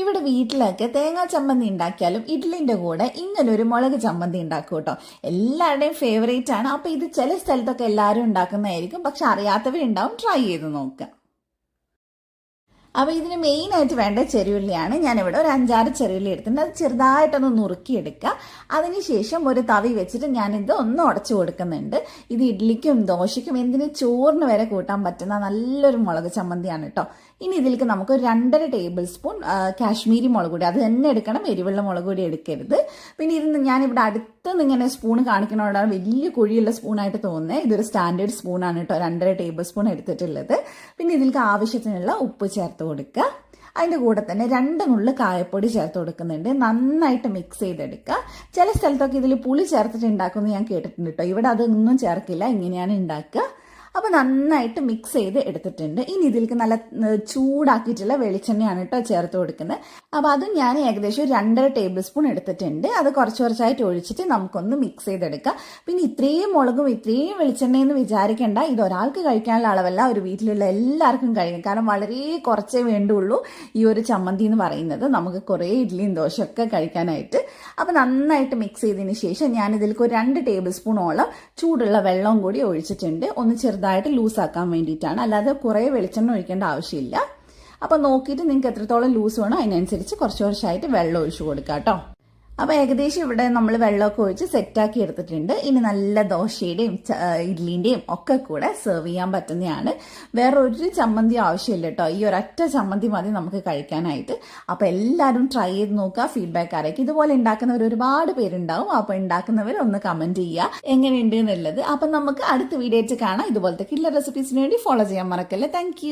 ഇവിടെ വീട്ടിലൊക്കെ തേങ്ങാ ചമ്മന്തി ഉണ്ടാക്കിയാലും ഇഡ്ലിന്റെ കൂടെ ഇങ്ങനെ ഒരു മുളക് ചമ്മന്തി ഉണ്ടാക്കും കേട്ടോ. എല്ലാവരുടെയും ഫേവറേറ്റ് ആണ്. അപ്പോൾ ഇത് ചില സ്ഥലത്തൊക്കെ എല്ലാവരും ഉണ്ടാക്കുന്നതായിരിക്കും. പക്ഷെ അറിയാത്തവരുണ്ടാവും ട്രൈ ചെയ്ത് നോക്കുക. അപ്പോൾ ഇതിന് മെയിനായിട്ട് വേണ്ട ചെറിയുള്ളിയാണ്. ഞാനിവിടെ ഒരു അഞ്ചാറ് ചെറിയുള്ളി എടുത്തിട്ടുണ്ട്. അത് ചെറുതായിട്ടൊന്ന് നുറുക്കിയെടുക്കുക. അതിനുശേഷം ഒരു തവി വെച്ചിട്ട് ഞാനിത് ഒന്ന് ഉടച്ചു കൊടുക്കുന്നുണ്ട്. ഇത് ഇഡ്ഡലിക്കും ദോശയ്ക്കും എന്തിനും ചോറിന് വരെ കൂട്ടാൻ പറ്റുന്ന നല്ലൊരു മുളക് ചമ്മന്തിയാണ് കേട്ടോ ഇനി ഇതിലേക്ക് നമുക്ക് രണ്ടര ടേബിൾ സ്പൂൺ കാശ്മീരി മുളക് പൊടി. അത് തന്നെ എടുക്കണം. എരിവുള്ള മുളക് പൊടി എടുക്കരുത്. പിന്നെ ഇത് ഞാനിവിടെ അടുത്ത് ഇങ്ങനെ സ്പൂൺ കാണിക്കണോടാണ് വലിയ കുഴിയുള്ള സ്പൂണായിട്ട് തോന്നുന്നത് ഇതൊരു സ്റ്റാൻഡേർഡ് സ്പൂണാണ് കേട്ടോ രണ്ടര ടേബിൾ സ്പൂൺ എടുത്തിട്ടുള്ളത്. പിന്നെ ഇതിലേക്ക് ആവശ്യത്തിനുള്ള ഉപ്പ് ചേർത്ത് കൊടുക്കുക അതിന്റെ കൂടെ തന്നെ രണ്ട് നുള്ളു കായപ്പൊടി ചേർത്ത് കൊടുക്കുന്നുണ്ട്. നന്നായിട്ട് മിക്സ് ചെയ്തെടുക്കുക ചില സ്ഥലത്തൊക്കെ ഇതിൽ പുളി ചേർത്തിട്ട് ഉണ്ടാക്കുമെന്ന് ഞാൻ കേട്ടിട്ടുണ്ട് കേട്ടോ ഇവിടെ അതൊന്നും ചേർക്കില്ല. ഇങ്ങനെയാണ് ഉണ്ടാക്കുക. അപ്പോൾ നന്നായിട്ട് മിക്സ് ചെയ്ത് എടുത്തിട്ടുണ്ട്. ഇനി ഇതിലേക്ക് നല്ല ചൂടാക്കിയിട്ടുള്ള വെളിച്ചെണ്ണയാണ് കേട്ടോ ചേർത്ത് കൊടുക്കുന്നത്. അപ്പോൾ അതും ഞാൻ ഏകദേശം രണ്ടര ടേബിൾ സ്പൂൺ എടുത്തിട്ടുണ്ട്. അത് കുറച്ച് കുറച്ചായിട്ട് ഒഴിച്ചിട്ട് നമുക്കൊന്ന് മിക്സ് ചെയ്തെടുക്കാം. പിന്നെ ഇത്രയും മുളകും ഇത്രയും വെളിച്ചെണ്ണയെന്ന് വിചാരിക്കേണ്ട. ഇത് ഒരാൾക്ക് കഴിക്കാനുള്ള അളവല്ല ഒരു വീട്ടിലുള്ള എല്ലാവർക്കും കഴിയും കാരണം വളരെ കുറച്ചേ വേണ്ടുള്ളൂ ഈ ഒരു ചമ്മന്തി എന്ന് പറയുന്നത്. നമുക്ക് കുറേ ഇഡ്ഡലിയും ദോശയൊക്കെ കഴിക്കാനായിട്ട്. അപ്പോൾ നന്നായിട്ട് മിക്സ് ചെയ്തതിന് ശേഷം ഞാൻ ഇതിലേക്ക് ഒരു രണ്ട് ടേബിൾ സ്പൂണോളം ചൂടുള്ള വെള്ളവും കൂടി ഒഴിച്ചിട്ടുണ്ട്. ഒന്ന് ചെറുതായിട്ട് ലൂസാക്കാൻ വേണ്ടിയിട്ടാണ്. അല്ലാതെ കുറേ വെളിച്ചെണ്ണ ഒഴിക്കേണ്ട ആവശ്യമില്ല. അപ്പോൾ നോക്കിയിട്ട് നിങ്ങൾക്ക് എത്രത്തോളം ലൂസ് വേണോ അതിനനുസരിച്ച് കുറച്ച് കുറച്ചായിട്ട് വെള്ളം ഒഴിച്ചു കൊടുക്കാം കേട്ടോ അപ്പോൾ ഏകദേശം ഇവിടെ നമ്മൾ വെള്ളമൊക്കെ ഒഴിച്ച് സെറ്റാക്കി എടുത്തിട്ടുണ്ട്. ഇനി നല്ല ദോശയുടെയും ഇഡ്ലിന്റെയും ഒക്കെ കൂടെ സെർവ് ചെയ്യാൻ പറ്റുന്നതാണ്. വേറെ ഒരു ചമ്മന്തി ആവശ്യമില്ല കേട്ടോ. ഈ ഒരൊറ്റ ചമ്മന്തി മതി നമുക്ക് കഴിക്കാനായിട്ട്. അപ്പോൾ എല്ലാവരും ട്രൈ ചെയ്ത് നോക്കുക ഫീഡ്ബാക്ക് അറിയിക്കുക. ഇതുപോലെ ഉണ്ടാക്കുന്നവർ ഒരുപാട് പേരുണ്ടാവും. അപ്പോൾ ഉണ്ടാക്കുന്നവർ ഒന്ന് കമന്റ് ചെയ്യുക. എങ്ങനെയുണ്ട് എന്നുള്ളത്. അപ്പം നമുക്ക് അടുത്ത വീഡിയോ ആയിട്ട് കാണാം. ഇതുപോലത്തെ കില്ല റെസിപ്പീസിന് വേണ്ടി ഫോളോ ചെയ്യാൻ മറക്കല്ലേ. താങ്ക്